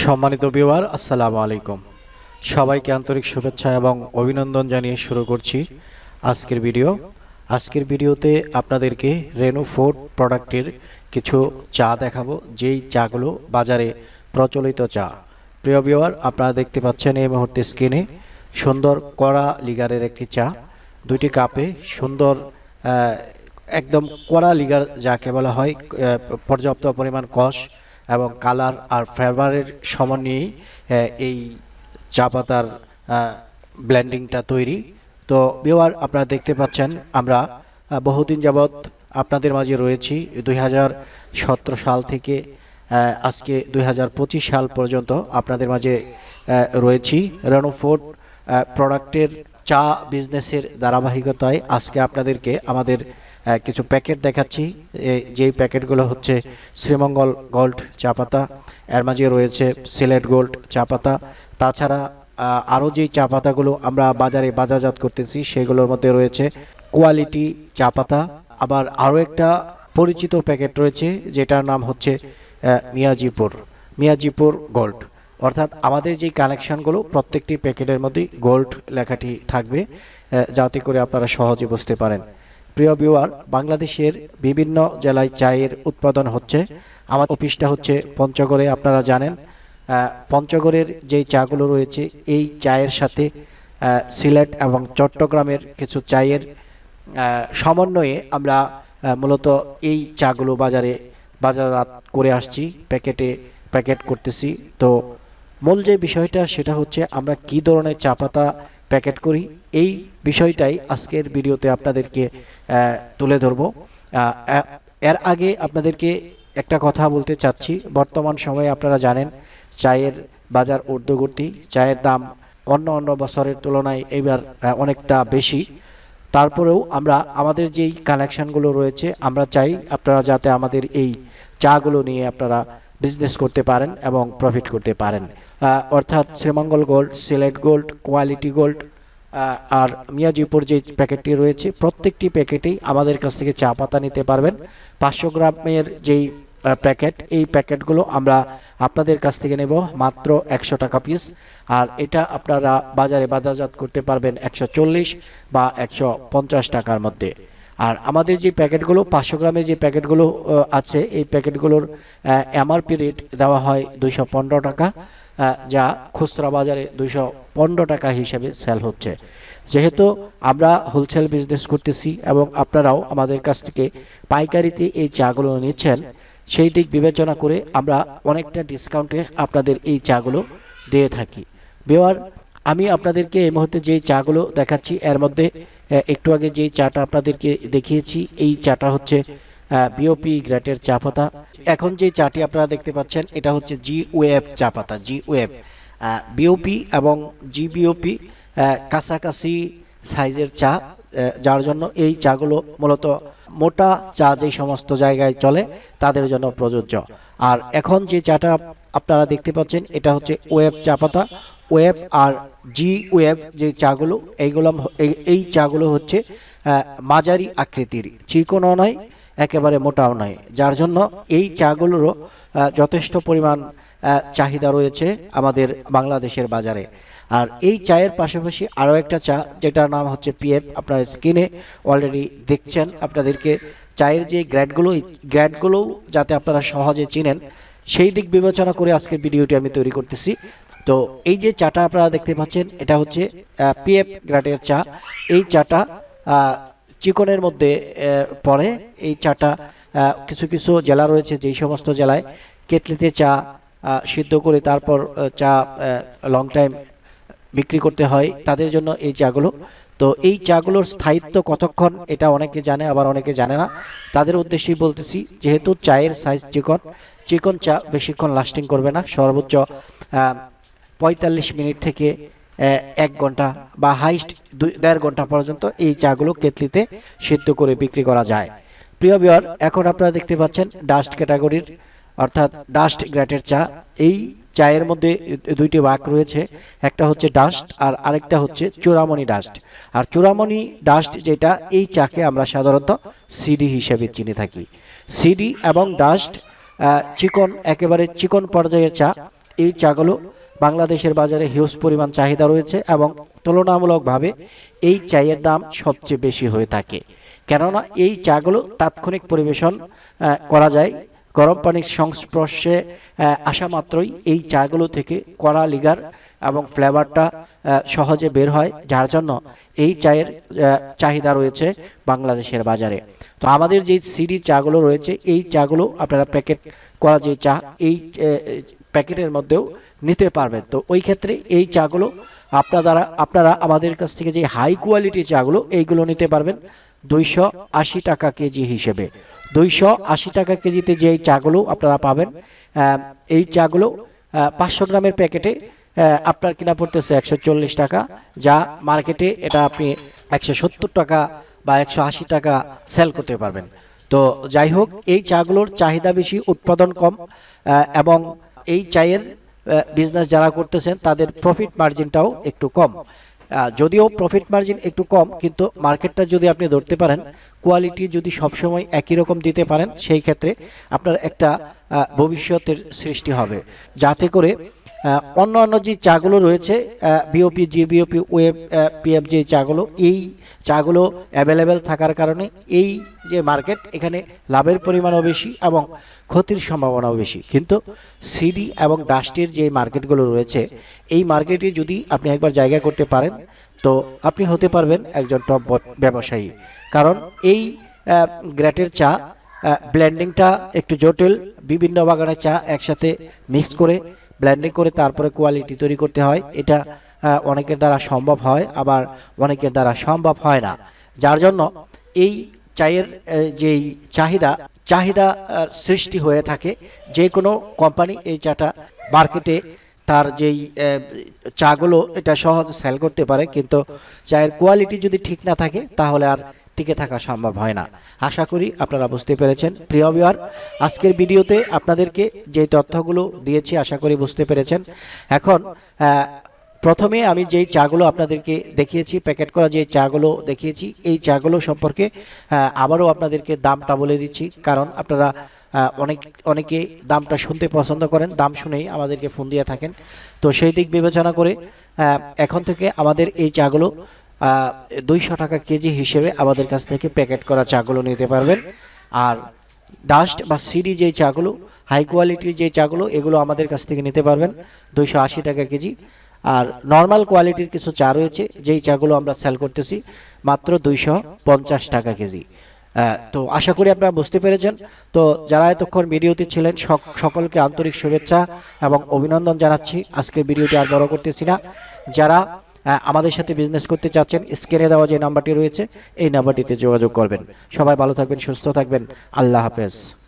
সম্মানিত বিওয়ার আসসালামু আলাইকুম। সবাইকে আন্তরিক শুভেচ্ছা এবং অভিনন্দন জানিয়ে শুরু করছি আজকের ভিডিও আজকের ভিডিওতে আপনাদেরকে রেনু ফুড প্রোডাক্টের কিছু চা দেখাবো। যেই চাগুলো বাজারে প্রচলিত চা। প্রিয় বিওয়ার আপনারা দেখতে পাচ্ছেন এই মুহূর্তে স্ক্রিনে সুন্দর কড়া লিগারের একটি চা। দুইটি কাপে সুন্দর একদম কড়া লিগার যাকে বলা হয় পর্যাপ্ত পরিমাণ কষ এবং কালার আর ফ্লেভারের সমন্বয়েই এই চা পাতার ব্লেন্ডিংটা তৈরি। তো বিওয়ার আপনারা দেখতে পাচ্ছেন, আমরা বহুদিন যাবৎ আপনাদের মাঝে রয়েছি। দুই হাজার সতেরো সাল থেকে আজকে দুই হাজার পঁচিশ সাল পর্যন্ত আপনাদের মাঝে রয়েছি। রেনোফোর্ড প্রোডাক্টের চা বিজনেসের ধারাবাহিকতায় আজকে আপনাদেরকে আমাদের কিছু প্যাকেট দেখাচ্ছি। যেই প্যাকেটগুলো হচ্ছে শ্রীমঙ্গল গোল্ড চা পাতা এর মাঝে রয়েছে সিলেট গোল্ড চা পাতা তাছাড়া আরও যেই চা পাতাগুলো আমরা বাজারে বাজারজাত করতেছি, সেগুলোর মধ্যে রয়েছে কোয়ালিটি চা পাতা আবার আরও একটা পরিচিত প্যাকেট রয়েছে, যেটার নাম হচ্ছে মিয়াজিপুর মিয়াজিপুর গোল্ড। অর্থাৎ আমাদের যে কানেকশনগুলো প্রত্যেকটি প্যাকেটের মধ্যেই গোল্ড লেখাটি থাকবে যাতে করে আপনারা সহজে বুঝতে পারেন। প্রিয় ভিউয়ার বাংলাদেশের বিভিন্ন জেলায় চায়ের উৎপাদন হচ্ছে। আমার অফিসটা হচ্ছে পঞ্চগড়ে, আপনারা জানেন। পঞ্চগড়ের যেই চাগুলো রয়েছে, এই চায়ের সাথে সিলেট এবং চট্টগ্রামের কিছু চায়ের সমন্বয়ে আমরা মূলত এই চাগুলো বাজারে, বাজারজাত করে আসছি, প্যাকেটে প্যাকেট করতেছি। তো মূল যে বিষয়টা, সেটা হচ্ছে আমরা কি ধরনের চা পাতা প্যাকেট করি। এই বিষয়টাই আজকের ভিডিওতে আপনাদেরকে তুলে ধরবো। এর আগে আপনাদেরকে একটা কথা বলতে চাচ্ছি। বর্তমান সময়ে আপনারা জানেন, চায়ের বাজার ঊর্ধ্বগতি, চায়ের দাম অন্য অন্য বছরের তুলনায় এবার অনেকটা বেশি। তারপরেও আমরা, আমাদের যেই কালেকশানগুলো রয়েছে, আমরা চাই আপনারা যাতে আমাদের এই চাগুলো নিয়ে আপনারা বিজনেস করতে পারেন এবং প্রফিট করতে পারেন। অর্থাৎ Sreemangal gold Sylhet gold quality gold আর মিয়াজিপুর যে প্যাকেটটি রয়েছে। প্রত্যেকটি প্যাকেটেই আমাদের কাছ থেকে চা পাতা নিতে পারবেন। পাঁচশো গ্রামের যেই প্যাকেট, এই প্যাকেটগুলো আমরা আপনাদের কাছ থেকে নেব মাত্র একশো টাকা পিস। আর এটা আপনারা বাজারে বাজারজাত করতে পারবেন একশো চল্লিশ বা একশো পঞ্চাশ টাকার মধ্যে। আর আমাদের যে প্যাকেটগুলো, পাঁচশো গ্রামের যে প্যাকেটগুলো আছে, এই প্যাকেটগুলোর এমআরপি রেট দেওয়া হয় দুইশো পনেরো টাকা। যা খুচরা বাজারে দুইশো পনেরো টাকা হিসেবে সেল হচ্ছে। যেহেতু আমরা হোলসেল বিজনেস করতেছি এবং আপনারাও আমাদের কাছ থেকে পাইকারিতে এই চাগুলো নিচ্ছেন, সেই দিক বিবেচনা করে আমরা অনেকটা ডিসকাউন্টে আপনাদের এই চাগুলো দিয়ে থাকি। বেওয়ার আমি আপনাদেরকে এই মুহূর্তে যে চাগুলো দেখাচ্ছি, এর মধ্যে একটু আগে যেই চাটা আপনাদেরকে দেখিয়েছি, এই চাটা হচ্ছে বিওপি গ্রেটের চা পাতা। এখন যে চাটি আপনারা দেখতে পাচ্ছেন, এটা হচ্ছে জি ওয়েভ চা পাতা জি ওয়েভ বিওপি এবং জি বিওপি কাছাকাছি সাইজের চা যার জন্য এই চাগুলো মূলত মোটা চা যে সমস্ত জায়গায় চলে, তাদের জন্য প্রযোজ্য। আর এখন যে চাটা আপনারা দেখতে পাচ্ছেন, এটা হচ্ছে ওয়েব চা পাতা। ওয়েব আর জি ওয়েব যে চাগুলো, এইগুলো, এই- চাগুলো হচ্ছে মাঝারি আকৃতির চিকনও নয় একেবারে মোটাও নয়। যার জন্য এই চাগুলোরও যথেষ্ট পরিমাণ চাহিদা রয়েছে আমাদের বাংলাদেশের বাজারে। আর এই চায়ের পাশাপাশি আরও একটা চা, যেটার নাম হচ্ছে পিএফ আপনার স্ক্রিনে অলরেডি দেখছেন আপনাদেরকে। চায়ের যে গ্র্যাডগুলো গ্র্যাডগুলোও যাতে আপনারা সহজে চিনেন, সেই দিক বিবেচনা করে আজকের ভিডিওটি আমি তৈরি করতেছি। তো এই যে চাটা আপনারা দেখতে পাচ্ছেন, এটা হচ্ছে পিএফ গ্র্যাডের চা। এই চাটা চিকনের মধ্যে পড়ে। এই চাটা কিছু কিছু জেলা রয়েছে যেই সমস্ত জেলায় কেটলিতে চা সিদ্ধ করে তারপর চা লং টাইম বিক্রি করতে হয় তাদের জন্য এই চাগুলো। তো এই চাগুলোর স্থায়িত্ব কতক্ষণ এটা অনেকে জানে, আবার অনেকে জানে না। তাদের উদ্দেশ্যেই বলতেছি, যেহেতু চায়ের সাইজ চিকন চিকন চা বেশিক্ষণ লাস্টিং করবে না। সর্বোচ্চ পঁয়তাল্লিশ মিনিট থেকে এক ঘণ্টা বা হাইস্ট দুই, দেড় ঘণ্টা পর্যন্ত এই চাগুলো কেতলিতে সিদ্ধ করে বিক্রি করা যায়। প্রিয় বিয়ার এখন আপনারা দেখতে পাচ্ছেন ডাস্ট ক্যাটাগরির, অর্থাৎ ডাস্ট গ্রেটের চা। এই চায়ের মধ্যে দুইটি ভাগ রয়েছে। একটা হচ্ছে ডাস্ট আর আরেকটা হচ্ছে চূড়ামণি ডাস্ট। আর চূড়ামণি ডাস্ট যেটা, এই চাকে আমরা সাধারণত সিডি হিসেবে চিনে থাকি। সিডি এবং ডাস্ট চিকন, একেবারে চিকন পর্যায়ের চা। এই চাগুলো বাংলাদেশের বাজারে হিউজ পরিমাণ চাহিদা রয়েছে এবং তুলনামূলকভাবে এই চায়ের দাম সবচেয়ে বেশি হয়ে থাকে। কেননা এই চাগুলো তাৎক্ষণিক পরিবেশন করা যায়। গরম পানির সংস্পর্শে আসা মাত্রই এই চাগুলো থেকে কড়া লিগার এবং ফ্লেভারটা সহজে বের হয়। যার জন্য এই চায়ের চাহিদা রয়েছে বাংলাদেশের বাজারে। তো আমাদের যে সিডি চাগুলো রয়েছে, এই চাগুলো আপনারা প্যাকেট করা যে চা, এই প্যাকেটের মধ্যেও নিতে পারবেন। তো ওই ক্ষেত্রে এই চাগুলো আপনারা আপনারা আমাদের কাছ থেকে যে হাই কোয়ালিটি চাগুলো, এইগুলো নিতে পারবেন দুইশো আশি টাকা কেজি হিসেবে। দুইশো আশি টাকা কেজিতে যে চাগুলো আপনারা পাবেন এই চাগুলো পাঁচশো গ্রামের প্যাকেটে আপনার কিনা পড়তেছে একশো চল্লিশ টাকা, যা মার্কেটে এটা আপনি একশো সত্তর টাকা বা একশো আশি টাকা সেল করতে পারবেন। তো যাই হোক, এই চাগুলোর চাহিদা বেশি, উৎপাদন কম এবং এই চায়ের বিজনেস যারা করতেছেন, তাদের প্রফিট মার্জিনটাও একটু কম। যদিও প্রফিট মার্জিন একটু কম, কিন্তু মার্কেটটা যদি আপনি ধরতে পারেন কোয়ালিটি যদি সবসময় একই রকম দিতে পারেন, সেই ক্ষেত্রে আপনার একটা ভবিষ্যতের সৃষ্টি হবে। যাতে করে অন্য অন্য যে চাগুলো রয়েছে বিওপি জি বিওপি ওয়েব পিএফ যে চাগুলো, এই চাগুলো অ্যাভেলেবেল থাকার কারণে এই যে মার্কেট এখানে লাভের পরিমাণও বেশি এবং ক্ষতির সম্ভাবনাও বেশি। কিন্তু সিডি এবং ডাস্টের যে মার্কেটগুলো রয়েছে, এই মার্কেটে যদি আপনি একবার জায়গা করতে পারেন, তো আপনি হতে পারবেন একজন টপ ব্যবসায়ী। কারণ এই গ্রেটের চা ব্লেন্ডিংটা একটু জটিল, বিভিন্ন বাগানের চা একসাথে মিক্স করে ব্লেন্ডিং করে তারপরে কোয়ালিটি তৈরি করতে হয়। এটা অনেকের দ্বারা সম্ভব হয়, আবার অনেকের দ্বারা সম্ভব হয় না। যার জন্য এই চায়ের যেই চাহিদা চাহিদা সৃষ্টি হয়ে থাকে, যে কোনো কোম্পানি এই চাটা মার্কেটে তার যেই চাগুলো এটা সহজে সেল করতে পারে, কিন্তু চায়ের কোয়ালিটি যদি ঠিক না থাকে, তাহলে আর টিকে থাকা সম্ভব হয় না। আশা করি আপনারা বুঝতে পেরেছেন। প্রিয় ভিউয়ার আজকের ভিডিওতে আপনাদেরকে যে তথ্যগুলো দিয়েছি, আশা করি বুঝতে পেরেছেন। এখন প্রথমে আমি যেই চাগুলো আপনাদেরকে দেখিয়েছি, প্যাকেট করা যে চাগুলো দেখিয়েছি, এই চাগুলো সম্পর্কে আবারও আপনাদেরকে দামটা বলে দিচ্ছি। কারণ আপনারা অনেক, অনেকে দামটা শুনতে পছন্দ করেন, দাম শুনেই আমাদেরকে ফোন দিয়ে থাকেন। তো সেই দিক বিবেচনা করে এখন থেকে আমাদের এই চাগুলো দুইশো টাকা কেজি হিসেবে আমাদের কাছ থেকে প্যাকেট করা চাগুলো নিতে পারবেন। আর ডাস্ট বা সিডি যে চাগুলো, হাই কোয়ালিটির যে চাগুলো, এগুলো আমাদের কাছ থেকে নিতে পারবেন। দুইশো আশি টাকা কেজি। আর নর্মাল কোয়ালিটির কিছু চা রয়েছে, যেই চাগুলো আমরা সেল করতেছি, মাত্র দুইশো পঞ্চাশ টাকা কেজি। তো আশা করি আপনারা বুঝতে পেরেছেন। তো যারা এতক্ষণ ভিডিওতে ছিলেন, সক- সকলকে আন্তরিক শুভেচ্ছা এবং অভিনন্দন জানাচ্ছি। আজকের ভিডিওটি আর বড় করতেছি না। যারা আমাদের সাথে বিজনেস করতে চাচ্ছেন স্ক্রিনে দেওয়া যে নাম্বারটি রয়েছে, এই নাম্বারটিতে যোগাযোগ করবেন। সবাই ভালো থাকবেন, সুস্থ থাকবেন। আল্লাহ হাফেজ।